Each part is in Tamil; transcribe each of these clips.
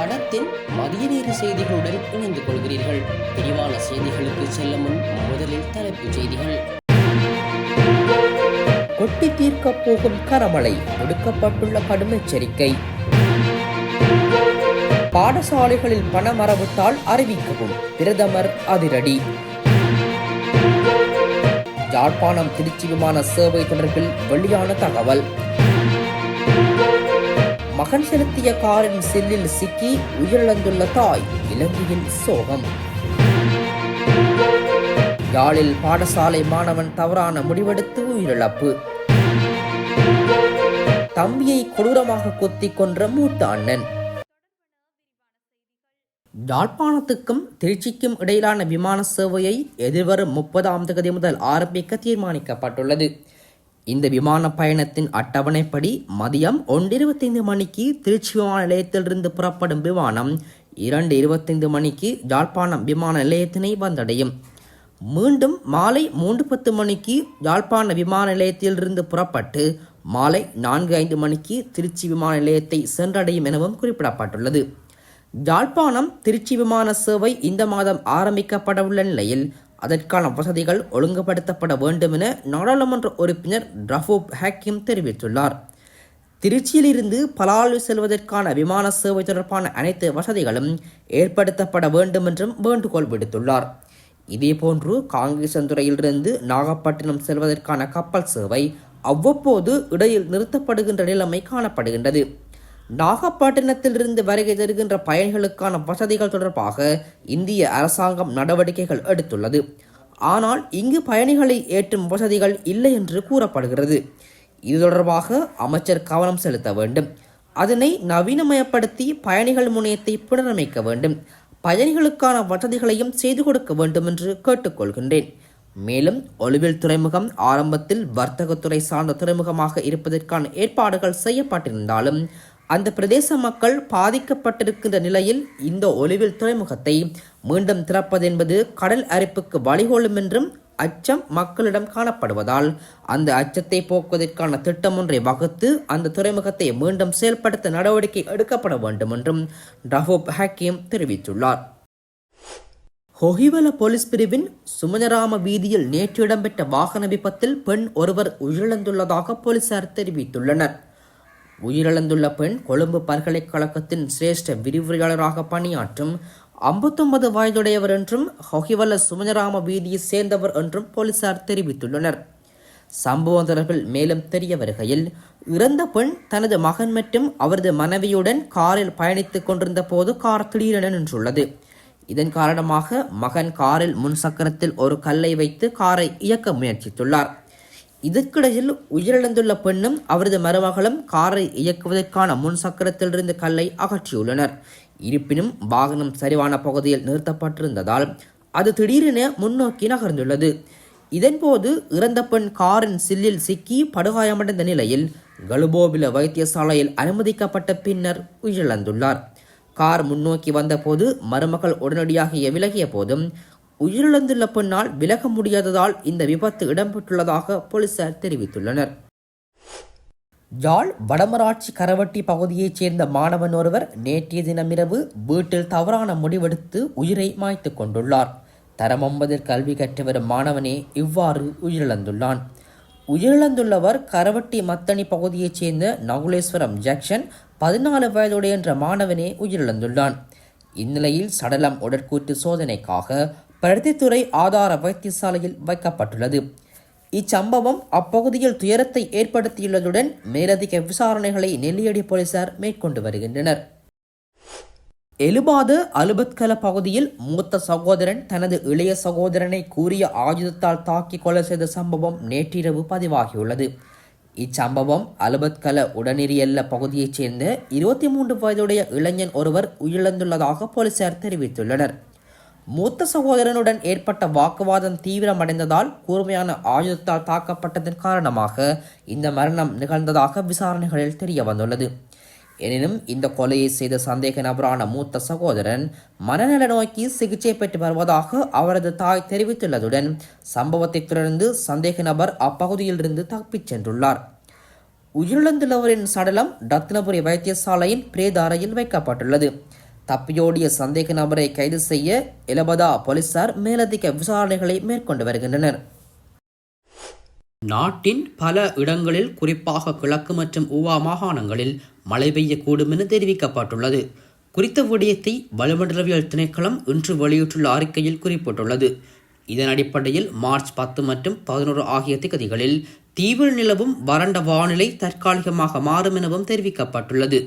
தடத்தின் மதிய நேர செய்திகளுடன் இணைந்து கொள்கிறீர்கள். விரிவான செய்திகளுக்கு செல்லும் முன் முதலில் தலைப்புச் செய்திகள். கொட்டி தீர்க்கப் போகும் கரமழை ஒடுக்கப்பட்டுள்ள கடும் எச்சரிக்கை பாடசாலைகளில் பண மரபுத்தால் அறிவிக்கவும் பிரதமர் அதிரடி. யாழ்ப்பாணம் திருச்சி விமான சேவை தொடர்பில் வெளியான தகவல். மகன் செலுத்திய காரின் சில்லில் சிக்கி உயிரிழந்துள்ள தாய் இலங்கையில் சோகம். யாழில் பாடசாலை மாணவன் தவறான முடிவெடுத்து உயிரிழப்பு. தம்பியை கொடூரமாக கொத்தி கொன்ற மூத்த அண்ணன். யாழ்ப்பாணத்துக்கும் திருச்சிக்கும் இடையிலான விமான சேவையை எதிர்வரும் முப்பதாம் தேதி முதல் ஆரம்பிக்க தீர்மானிக்கப்பட்டுள்ளது. இந்த விமான பயணத்தின் அட்டவணைப்படி மதியம் ஒன்று இருபத்தைந்து மணிக்கு திருச்சி விமான நிலையத்திலிருந்து புறப்படும் விமானம் இரண்டு இருபத்தைந்து மணிக்கு யாழ்ப்பாணம் விமான நிலையத்தினை வந்தடையும். மீண்டும் மாலை மூன்று பத்து மணிக்கு யாழ்ப்பாண விமான நிலையத்திலிருந்து புறப்பட்டு மாலை நான்கு ஐந்து மணிக்கு திருச்சி விமான நிலையத்தை சென்றடையும் எனவும் குறிப்பிடப்பட்டுள்ளது. யாழ்ப்பாணம் திருச்சி விமான சேவை இந்த மாதம் ஆரம்பிக்கப்படவுள்ள நிலையில் அதற்கான வசதிகள் ஒழுங்குபடுத்தப்பட வேண்டும் என நாடாளுமன்ற உறுப்பினர் ரஃபூப் ஹாக்கிம் தெரிவித்துள்ளார். திருச்சியிலிருந்து பலாலு செல்வதற்கான விமான சேவை தொடர்பான அனைத்து வசதிகளும் ஏற்படுத்தப்பட வேண்டும் என்றும் வேண்டுகோள் விடுத்துள்ளார். இதேபோன்று காங்கேசந்துறையிலிருந்து நாகப்பட்டினம் செல்வதற்கான கப்பல் சேவை அவ்வப்போது இடையில் நிறுத்தப்படுகின்ற நிலைமை காணப்படுகின்றது. நாகப்பட்டினத்திலிருந்து வருகை தருகின்ற பயணிகளுக்கான வசதிகள் தொடர்பாக இந்திய அரசாங்கம் நடவடிக்கைகள் எடுத்துள்ளது. ஆனால் இங்கு பயணிகளை ஏற்றும் வசதிகள் இல்லை என்று கூறப்படுகிறது. இது தொடர்பாக அமைச்சர் கவனம் செலுத்த வேண்டும். அதனை நவீனமயப்படுத்தி பயணிகள் முனையத்தை புனரமைக்க வேண்டும். பயணிகளுக்கான வசதிகளையும் செய்து கொடுக்க வேண்டும் என்று கேட்டுக்கொள்கின்றேன். மேலும் ஒலிவில் துறைமுகம் ஆரம்பத்தில் வர்த்தகத்துறை சார்ந்த துறைமுகமாக இருப்பதற்கான ஏற்பாடுகள் செய்யப்பட்டிருந்தாலும் அந்த பிரதேச மக்கள் பாதிக்கப்பட்டிருக்கின்ற நிலையில் இந்த ஒலிவில் துறைமுகத்தை மீண்டும் திறப்பது என்பது கடல் அரிப்புக்கு வழிகொள்ளும் என்றும் அச்சம் மக்களிடம் காணப்படுவதால் அந்த அச்சத்தை போக்குவதற்கான திட்டம் ஒன்றை வகுத்து அந்த துறைமுகத்தை மீண்டும் செயல்படுத்த நடவடிக்கை எடுக்கப்பட வேண்டும் என்றும் ரஹூப் ஹக்கீம் தெரிவித்துள்ளார். ஹொஹிவல போலீஸ் பிரிவின் சுமனராம வீதியில் நேற்று இடம்பெற்ற வாகன விபத்தில் பெண் ஒருவர் உயிரிழந்துள்ளதாக போலீசார் தெரிவித்துள்ளனர். உயிரிழந்துள்ள பெண் கொழும்பு பல்கலைக்கழகத்தின் சிரேஷ்ட விரிவுரையாளராக பணியாற்றும் ஐம்பத்தொன்பது வயதுடையவர் என்றும் ஹொகிவல சுமனராம வீதியை சேர்ந்தவர் என்றும் போலீசார் தெரிவித்துள்ளனர். சம்பவம் தொடர்பில் மேலும் தெரிய வருகையில் இறந்த பெண் தனது மகன் மற்றும் அவரது மனைவியுடன் காரில் பயணித்துக் கொண்டிருந்த போது கார் திடீரென நின்றுள்ளது. இதன் காரணமாக மகன் காரில் முன் சக்கரத்தில் ஒரு கல்லை வைத்து காரை இயக்க முயற்சித்துள்ளார். இதற்கிடையில் உயிரிழந்துள்ள பெண்ணும் அவரது மருமகளும் காரை இயக்குவதற்கான முன் சக்கரத்திலிருந்து கல்லை அகற்றியுள்ளனர். இருப்பினும் வாகனம் சரிவான பகுதியில் நிறுத்தப்பட்டிருந்ததால் அது திடீரென முன்னோக்கி நகர்ந்துள்ளது. இதன்போது இறந்த பெண் காரின் சில்லில் சிக்கி படுகாயமடைந்த நிலையில் கலுபோபில வைத்தியசாலையில் அனுமதிக்கப்பட்ட பின்னர் உயிரிழந்துள்ளார். கார் முன்னோக்கி வந்தபோது மருமகள் உடனடியாக விலகிய போதும் உயிரிழந்துள்ள பெண்ணால் விலக முடியாததால் இந்த விபத்து இடம்பெற்றுள்ளதாக போலீசார் தெரிவித்துள்ளனர். யாழ் வடமராட்சி கரவட்டி பகுதியைச் சேர்ந்த மாணவன் ஒருவர் நேற்றைய தினமிரவு வீட்டில் தவறான முடிவெடுத்து உயிரை மாய்த்து கொண்டுள்ளார். தரம் ஒன்பதில் கல்வி கற்று வரும் மாணவனே இவ்வாறு உயிரிழந்துள்ளான். உயிரிழந்துள்ளவர் கரவட்டி மத்தனி பகுதியைச் சேர்ந்த நகுலேஸ்வரம் ஜங்ஷன் பதினாலு வயதுடைய என்ற மாணவனே உயிரிழந்துள்ளான். இந்நிலையில் சடலம் உடற்கூற்று சோதனைக்காக பருத்தித்துறை ஆதார வைத்தியசாலையில் வைக்கப்பட்டுள்ளது. இச்சம்பவம் அப்பகுதியில் துயரத்தை ஏற்படுத்தியுள்ளதுடன் மேலதிக விசாரணைகளை நெல்லியடி போலீசார் மேற்கொண்டு வருகின்றனர். எலுபாது அலுபத்கல பகுதியில் மூத்த சகோதரன் தனது இளைய சகோதரனை கூறிய ஆயுதத்தால் தாக்கி கொலை செய்த சம்பவம் நேற்றிரவு பதிவாகியுள்ளது. இச்சம்பவம் அலுபத்கல உடனிரியல்ல பகுதியைச் சேர்ந்த இருபத்தி மூன்று வயதுடைய இளைஞன் ஒருவர் உயிரிழந்துள்ளதாக போலீசார் தெரிவித்துள்ளனர். மூத்த சகோதரனுடன் ஏற்பட்ட வாக்குவாதம் தீவிரமடைந்ததால் கூர்மையான ஆயுதத்தால் தாக்கப்பட்டதன் காரணமாக இந்த மரணம் நிகழ்ந்ததாக விசாரணைகளில் தெரிய வந்துள்ளது எனினும் இந்த கொலையை செய்த சந்தேக நபரான மூத்த சகோதரன் மனநல நோக்கி சிகிச்சை பெற்று வருவதாக அவரது தாய் தெரிவித்துள்ளதுடன் சம்பவத்தை தொடர்ந்து சந்தேக நபர் அப்பகுதியிலிருந்து தப்பிச் சென்றுள்ளார். உயிரிழந்துள்ளவரின் சடலம் ரத்னபுரி வைத்தியசாலையின் பிரேத அறையில் வைக்கப்பட்டுள்ளது. தப்பியோடிய சந்தேக நபரை கைது செய்ய எலபதா போலீசார் மேலதிக விசாரணைகளை மேற்கொண்டு வருகின்றனர். நாட்டின் பல இடங்களில் குறிப்பாக கிழக்கு மற்றும் ஊவா மாகாணங்களில் மழை பெய்யக்கூடும் என தெரிவிக்கப்பட்டுள்ளது. குறித்த விடயத்தை வளிமண்டலவியல் திணைக்களம் இன்று வெளியிட்டுள்ள அறிக்கையில் குறிப்பிட்டுள்ளது. இதன் அடிப்படையில் மார்ச் பத்து மற்றும் பதினோரு ஆகிய திகதிகளில் தீவில் நிலவும் வறண்ட வானிலை தற்காலிகமாக மாறும் எனவும் தெரிவிக்கப்பட்டுள்ளது.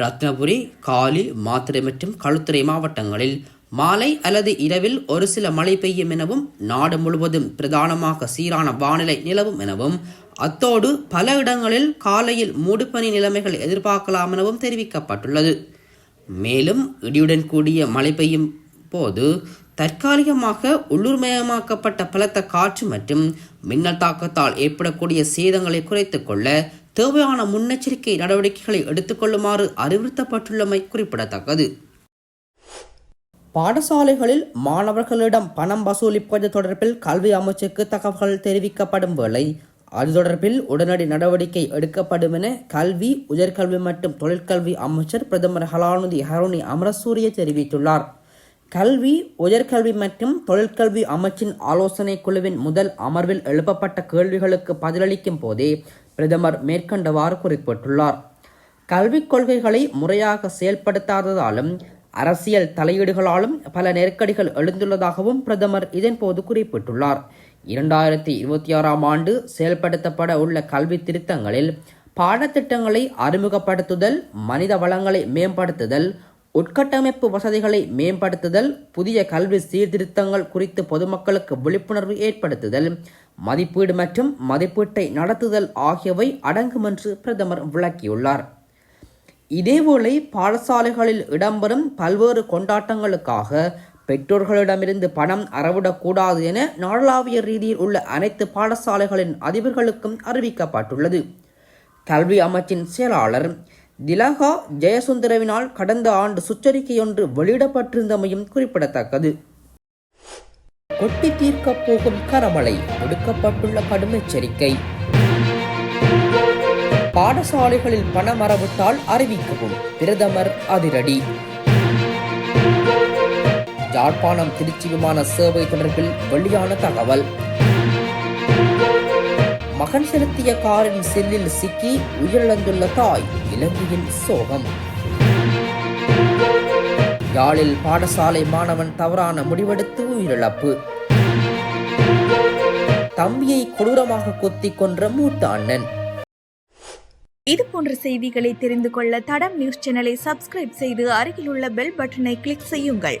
ரத்னபுரி காலி மாத்திரை மற்றும் களுத்துறை மாவட்டங்களில் மாலை அல்லது இரவில் ஒரு சில மழை பெய்யும் எனவும் நாடு முழுவதும் பிரதானமாக சீரான வானிலை நிலவும் எனவும் அத்தோடு பல இடங்களில் காலையில் மூடுபனி நிலைமைகள் எதிர்பார்க்கலாம் எனவும் தெரிவிக்கப்பட்டுள்ளது. மேலும் இடியுடன் கூடிய மழை பெய்யும் போது தற்காலிகமாக உள்ளூர்மயமாக்கப்பட்ட பலத்த காற்று மற்றும் மின்னல் தாக்கத்தால் ஏற்படக்கூடிய சேதங்களை குறைத்துக் கொள்ள தேவையான முன்னெச்சரிக்கை நடவடிக்கைகளை எடுத்துக்கொள்ளுமாறு அறிவுறுத்தப்பட்டுள்ளமை குறிப்பிடத்தக்கது. பாடசாலைகளில் மாணவர்களிடம் பணம் வசூலிப்பது தொடர்பில் கல்வி அமைச்சுக்கு தகவல்கள் தெரிவிக்கப்படும் வேளை அது தொடர்பில் உடனடி நடவடிக்கை எடுக்கப்படும் என கல்வி உயர்கல்வி மற்றும் தொழிற்கல்வி அமைச்சர் பிரதமர் ஹலானுதி ஹருணி அமரசூரிய தெரிவித்துள்ளார். கல்வி உயர்கல்வி மற்றும் தொழிற்கல்வி அமைச்சின் ஆலோசனை குழுவின் முதல் அமர்வில் எழுப்பப்பட்ட கேள்விகளுக்கு பதிலளிக்கும் போதே பிரதமர் மேற்கண்டவாறு குறிப்பிட்டுள்ளார். கல்விக் கொள்கைகளை முறையாக செயல்படுத்தாததாலும் அரசியல் தலையீடுகளாலும் பல நெருக்கடிகள் எழுந்துள்ளதாகவும் பிரதமர் இதன்போது குறிப்பிட்டுள்ளார். இரண்டாயிரத்தி இருபத்தி ஆறாம் ஆண்டு செயல்படுத்தப்பட உள்ள கல்வி திருத்தங்களில் பாடத்திட்டங்களை அறிமுகப்படுத்துதல் மனித வளங்களை மேம்படுத்துதல் உட்கட்டமைப்பு வசதிகளை மேம்படுத்துதல் புதிய கல்வி சீர்திருத்தங்கள் குறித்து பொதுமக்களுக்கு விழிப்புணர்வு ஏற்படுத்துதல் மதிப்பீடு மற்றும் மதிப்பீட்டை நடத்துதல் ஆகியவை அடங்கும் என்று பிரதமர் விளக்கியுள்ளார். இதேவேளை பாடசாலைகளில் இடம்பெறும் பல்வேறு கொண்டாட்டங்களுக்காக பெற்றோர்களிடமிருந்து பணம் அறவிடக்கூடாது என நாடளாவிய ரீதியில் உள்ள அனைத்து பாடசாலைகளின் அதிபர்களுக்கும் அறிவிக்கப்பட்டுள்ளது. கல்வி அமைச்சின் செயலாளர் திலகா ஜெயசுந்தரவினால் கடந்த ஆண்டு சுற்றறிக்கையொன்று வெளியிடப்பட்டிருந்தமையும் குறிப்பிடத்தக்கது. கொட்டி தீர்க்கப் போகும் கரமலை விடுக்கப்பட்டுள்ள கடும் எச்சரிக்கை. பாடசாலைகளில் பணம் அறிவிக்கவும் பிரதமர் அதிரடி. யாழ்ப்பாணம் திருச்சி விமான சேவை தொடர்பில் வெளியான தகவல். மகன் செலுத்திய காரின் செல்லில் சிக்கி உயிரிழந்துள்ள தாய் இலங்கையின் சோகம். யாழில் பாடசாலை மாணவன் தவறான முடிவெடுத்து உயிரிழப்பு. தம்பியை கொடூரமாக கொத்திக் கொன்ற மூத்த அண்ணன். இது போன்ற செய்திகளை தெரிந்து கொள்ள தடம் நியூஸ் சேனலை சப்ஸ்கிரைப் செய்து அருகில் உள்ள பெல் பட்டனை கிளிக் செய்யுங்கள்.